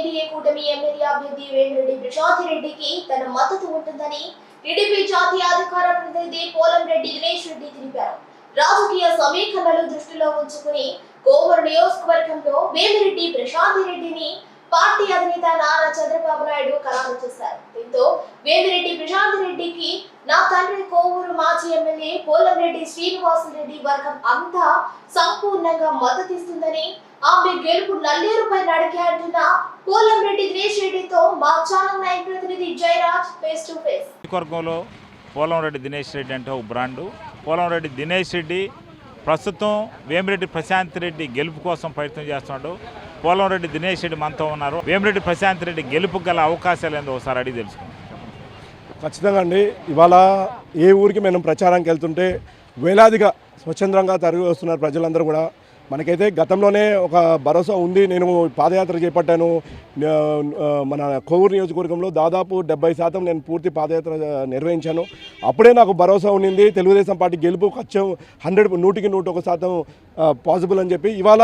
NDA కూటమి MLA అభ్యర్థి వేమిరెడ్డి ప్రశాంత్ రెడ్డికి తన మద్దతు ఉంటుందని టీడీపీ జాతీయ అధికార ప్రతినిధి పోలం రెడ్డి దినేష్ రెడ్డి తెలిపారు. రాజకీయ సమీకరణలు దృష్టిలో ఉంచుకుని కోవూరు నియోజకవర్గంలో వేమిరెడ్డి ప్రశాంత్ రెడ్డిని పార్టీ అధినేత నారా చంద్రబాబు నాయుడు ఖరారు చేశారు. దీంతో వేమిరెడ్డి ప్రశాంత్ రెడ్డికి నా తండ్రి కోవూరు మాజీ ఎమ్మెల్యే పోలంరెడ్డి శ్రీనివాసరెడ్డి వర్గం అంతా సంపూర్ణంగా మద్దతిస్తుందని ఆమె గెలుపు నల్లేరుపై నడికే అంటున్న పోలంరెడ్డి దినేష్ రెడ్డితో మా ఛానల్ నైన్ ప్రతినిధి జయరాజ్ ఫేస్ టు ఫేస్ వర్గంలో పోలంరెడ్డి దినేష్ రెడ్డి అంటే ఒక బ్రాండు. పోలంరెడ్డి దినేష్ రెడ్డి ప్రస్తుతం వేమిరెడ్డి ప్రశాంత్ రెడ్డి గెలుపు కోసం ప్రయత్నం చేస్తున్నాడు. పోలంరెడ్డి దినేష్ రెడ్డి మనతో ఉన్నారు. వేమిరెడ్డి ప్రశాంత్ రెడ్డి గెలుపు గల అవకాశాలు ఏందో ఒకసారి అడిగి తెలుసుకుందాం. ఖచ్చితంగా అండి. ఇవాళ ఏ ఊరికి మేము ప్రచారానికి వెళ్తుంటే వేలాదిగా స్వచ్ఛందంగా తరిగి వస్తున్నారు ప్రజలందరూ కూడా. మనకైతే గతంలోనే ఒక భరోసా ఉంది. నేను పాదయాత్ర చేపట్టాను. మన కోవూరు నియోజకవర్గంలో దాదాపు డెబ్బై శాతం నేను పూర్తి పాదయాత్ర నిర్వహించాను. అప్పుడే నాకు భరోసా ఉండింది. తెలుగుదేశం పార్టీ గెలుపు ఖచ్చితం హండ్రెడ్ నూటికి నూట ఒక శాతం పాసిబుల్ అని చెప్పి. ఇవాళ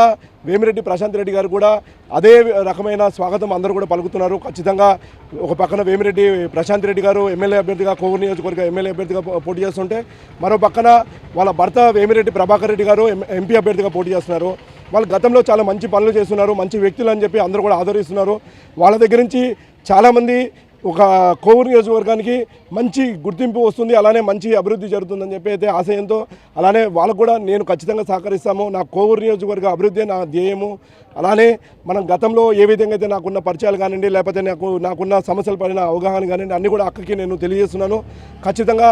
వేమిరెడ్డి ప్రశాంత్ రెడ్డి గారు కూడా అదే రకమైన స్వాగతం అందరూ కూడా పలుకుతున్నారు. ఖచ్చితంగా ఒక పక్కన వేమిరెడ్డి ప్రశాంత్ రెడ్డి గారు ఎమ్మెల్యే అభ్యర్థిగా కోవూరు నియోజకవర్గ ఎమ్మెల్యే అభ్యర్థిగా పోటీ చేస్తుంటే మరో పక్కన వాళ్ళ భర్త వేమిరెడ్డి ప్రభాకర్ రెడ్డి గారు ఎంపీ అభ్యర్థిగా పోటీ చేస్తున్నారు. వాళ్ళు గతంలో చాలా మంచి పనులు చేస్తున్నారు. మంచి వ్యక్తులు అని చెప్పి అందరూ కూడా ఆదరిస్తున్నారు. వాళ్ళ దగ్గర నుంచి చాలామంది ఒక కోవూరు నియోజకవర్గానికి మంచి గుర్తింపు వస్తుంది అలానే మంచి అభివృద్ధి జరుగుతుందని చెప్పి అయితే ఆశయంతో అలానే వాళ్ళకు కూడా నేను ఖచ్చితంగా సహకరిస్తాము. నా కోవూరు నియోజకవర్గ అభివృద్ధి నా ధ్యేయము. అలానే మనం గతంలో ఏ విధంగా అయితే నాకున్న పరిచయాలు కానివ్వండి లేకపోతే నాకు నాకున్న సమస్యల పైన అవగాహన కానివ్వండి అన్నీ కూడా అక్కకి నేను తెలియజేస్తున్నాను. ఖచ్చితంగా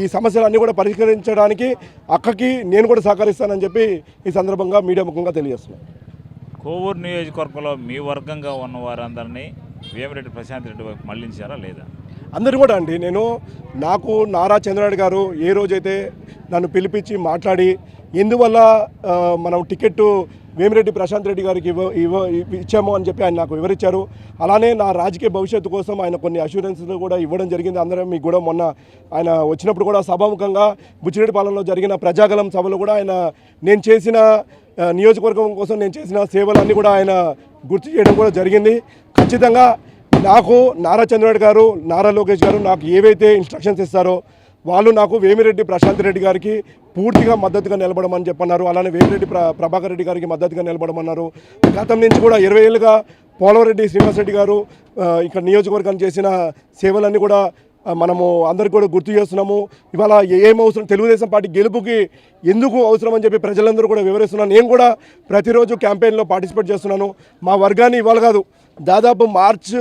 ఈ సమస్యలు అన్నీ కూడా పరిష్కరించడానికి అక్కకి నేను కూడా సహకరిస్తానని చెప్పి ఈ సందర్భంగా మీడియా ముఖంగా తెలియజేస్తున్నాను. కోవూరు నియోజకవర్గంలో మీ వర్గంగా ఉన్న వారందరినీ వేమిరెడ్డి ప్రశాంత్ రెడ్డి వైపు మళ్ళించారా లేదా? అందరు కూడా అండి నేను నాకు నారా చంద్రనాయుడు గారు ఏ రోజైతే నన్ను పిలిపించి మాట్లాడి ఎందువల్ల మనం టికెట్ వేమిరెడ్డి ప్రశాంత్ రెడ్డి గారికి ఇవ్వ ఇవ్వ ఇచ్చాము అని చెప్పి ఆయన నాకు వివరించారు. అలానే నా రాజకీయ భవిష్యత్తు కోసం ఆయన కొన్ని అష్యూరెన్స్లు కూడా ఇవ్వడం జరిగింది. అందరం మీకు కూడా మొన్న ఆయన వచ్చినప్పుడు కూడా సభాముఖంగా బుచ్చిరెడ్డిపాలెంలో జరిగిన ప్రజాగలం సభలో కూడా ఆయన నేను చేసిన నియోజకవర్గం కోసం నేను చేసిన సేవలన్నీ కూడా ఆయన గుర్తు చేయడం కూడా జరిగింది. ఖచ్చితంగా నాకు నారా చంద్రబాబు గారు నారా లోకేష్ గారు నాకు ఏవైతే ఇన్స్ట్రక్షన్స్ ఇస్తారో వాళ్ళు నాకు వేమిరెడ్డి ప్రశాంత్ రెడ్డి గారికి పూర్తిగా మద్దతుగా నిలబడమని చెప్పన్నారు. అలానే వేమిరెడ్డి ప్ర ప్రభాకర్ రెడ్డి గారికి మద్దతుగా నిలబడమన్నారు. గతం నుంచి కూడా ఇరవై ఏళ్ళుగా పోలవరెడ్డి శ్రీనివాసరెడ్డి గారు ఇక్కడ నియోజకవర్గం చేసిన సేవలన్నీ కూడా మనము అందరికీ కూడా గుర్తు చేస్తున్నాము. ఇవాళ ఏం అవసరం తెలుగుదేశం పార్టీ గెలుపుకి ఎందుకు అవసరం అని చెప్పి ప్రజలందరూ కూడా వివరిస్తున్నాను నేను కూడా ప్రతిరోజు క్యాంపెయిన్లో పార్టిసిపేట్ చేస్తున్నాను. మా వర్గాన్ని ఇవాళ కాదు దాదాపు మార్చ్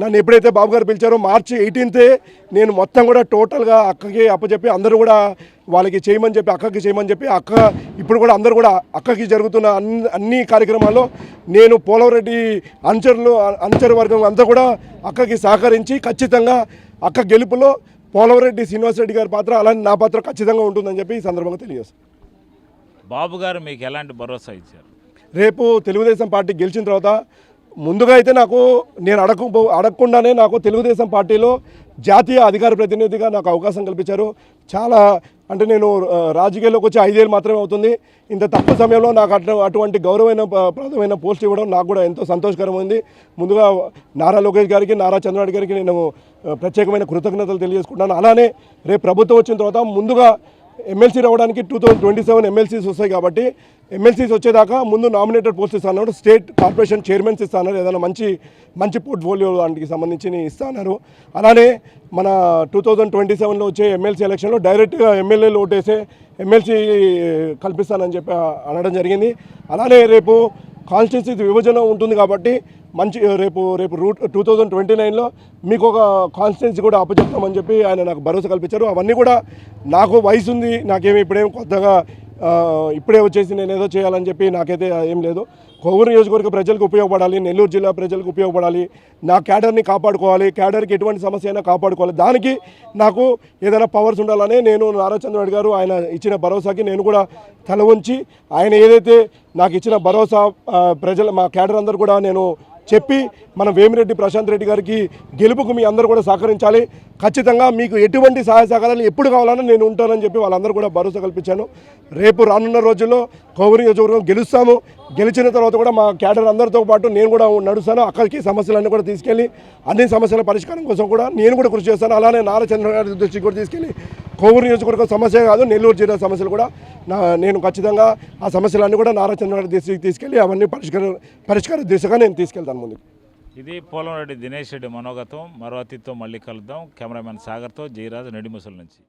నన్ను ఎప్పుడైతే బాబు గారు పిలిచారో మార్చ్ ఎయిటీన్తే నేను మొత్తం కూడా టోటల్గా అక్కకి అప్పచెప్పి అందరూ కూడా వాళ్ళకి చేయమని చెప్పి అక్కకి చేయమని చెప్పి అక్క ఇప్పుడు కూడా అందరూ కూడా అక్కకి జరుగుతున్న అన్ని అన్ని కార్యక్రమాల్లో నేను పోలవరెడ్డి అనుచరులు అనుచర వర్గం అంతా కూడా అక్కకి సహకరించి ఖచ్చితంగా అక్క గెలుపులో పోలవరెడ్డి శ్రీనివాసరెడ్డి గారి పాత్ర అలానే నా పాత్ర ఖచ్చితంగా ఉంటుందని చెప్పి ఈ సందర్భంగా తెలియజేస్తాను. బాబు గారు మీకు ఎలాంటి భరోసా ఇచ్చారు? రేపు తెలుగుదేశం పార్టీ గెలిచిన తర్వాత ముందుగా అయితే నాకు నేను అడగ అడగకుండానే నాకు తెలుగుదేశం పార్టీలో జాతీయ అధికార ప్రతినిధిగా నాకు అవకాశం కల్పించారు. చాలా అంటే నేను రాజకీయాల్లోకి వచ్చి ఐదేళ్ళు మాత్రమే అవుతుంది. ఇంత తక్కువ సమయంలో నాకు అటు అటువంటి గౌరవమైన ప్రదమైన పోస్ట్ ఇవ్వడం నాకు కూడా ఎంతో సంతోషకరమైంది ముందుగా నారా లోకేష్ గారికి నారా చంద్రబాబు గారికి నేను ప్రత్యేకమైన కృతజ్ఞతలు తెలియజేసుకుంటాను. అలానే రేపు ప్రభుత్వం వచ్చిన తర్వాత ముందుగా ఎమ్మెల్సీ రావడానికి two thousand twenty seven MLCs వస్తాయి కాబట్టి ఎమ్మెల్సీస్ వచ్చేదాకా ముందు నామినేటెడ్ పోస్ట్ ఇస్తాను స్టేట్ కార్పొరేషన్ చైర్మన్స్ ఇస్తాను ఏదైనా మంచి మంచి పోర్ట్ఫోలియో దానికి సంబంధించి ఇస్తాను అలానే మన టూ థౌజండ్ ట్వంటీ సెవెన్లో వచ్చే ఎమ్మెల్సీ ఎలక్షన్లో డైరెక్ట్గా ఎమ్మెల్యేలు ఓటేసే ఎమ్మెల్సీ కల్పిస్తానని చెప్పి అనడం జరిగింది. అలానే రేపు కాన్స్టిట్యూన్సీ విభజన ఉంటుంది కాబట్టి మంచి రేపు రేపు రూట్ టూ థౌజండ్ ట్వంటీ నైన్లో మీకు ఒక కాన్స్టిట్యున్సీ కూడా అప్పచెప్తామని చెప్పి ఆయన నాకు భరోసా కల్పించారు. అవన్నీ కూడా నాకు వయసు ఉంది నాకేమి ఇప్పుడేం కొత్తగా ఇప్పుడే వచ్చేసి నేను ఏదో చేయాలని చెప్పి నాకైతే ఏం లేదు. కొవ్వూరు నియోజకవర్గ ప్రజలకు ఉపయోగపడాలి నెల్లూరు జిల్లా ప్రజలకు ఉపయోగపడాలి. నా క్యాడర్ని కాపాడుకోవాలి క్యాడర్కి ఎటువంటి సమస్య అయినా కాపాడుకోవాలి. దానికి నాకు ఏదైనా పవర్స్ ఉండాలని నేను నారా చంద్రబాబు గారు ఆయన ఇచ్చిన భరోసాకి నేను కూడా తల ఉంచి ఆయన ఏదైతే నాకు ఇచ్చిన భరోసా ప్రజల మా క్యాడర్ అందరూ కూడా నేను చెప్పి మన వేమిరెడ్డి ప్రశాంత్ రెడ్డి గారికి గెలుపుకు మీ అందరూ కూడా సహకరించాలి. ఖచ్చితంగా మీకు ఎటువంటి సహాయ సహకారాలు ఎప్పుడు కావాలన్నా నేను ఉంటానని చెప్పి వాళ్ళందరూ కూడా భరోసా కల్పించాను. రేపు రానున్న రోజుల్లో కోవూరు నియోజకవర్గం గెలుస్తాము. గెలిచిన తర్వాత కూడా మా క్యాడర్ అందరితో పాటు నేను కూడా నడుస్తాను. అక్కడికి సమస్యలన్నీ కూడా తీసుకెళ్ళి అన్ని సమస్యల పరిష్కారం కోసం కూడా నేను కూడా కృషి చేస్తాను. అలానే నారా చంద్రబాబు దృష్టికి కూడా తీసుకెళ్ళి కోవూరు నియోజకవర్గం సమస్య కాదు నెల్లూరు జిల్లా సమస్యలు కూడా నా నేను ఖచ్చితంగా ఆ సమస్యలన్నీ కూడా నారా చంద్రబాబు దృష్టికి తీసుకెళ్ళి అవన్నీ పరిష్కార పరిష్కార దిశగా నేను తీసుకెళ్తాను ముందుకు. ఇది పోలంరెడ్డి దినేష్ రెడ్డి మనోగతం మరో అతిథితో మళ్ళీ కలుద్దాం. కెమెరామెన్ సాగర్తో జయరాజ్ నడిముసల నుంచి.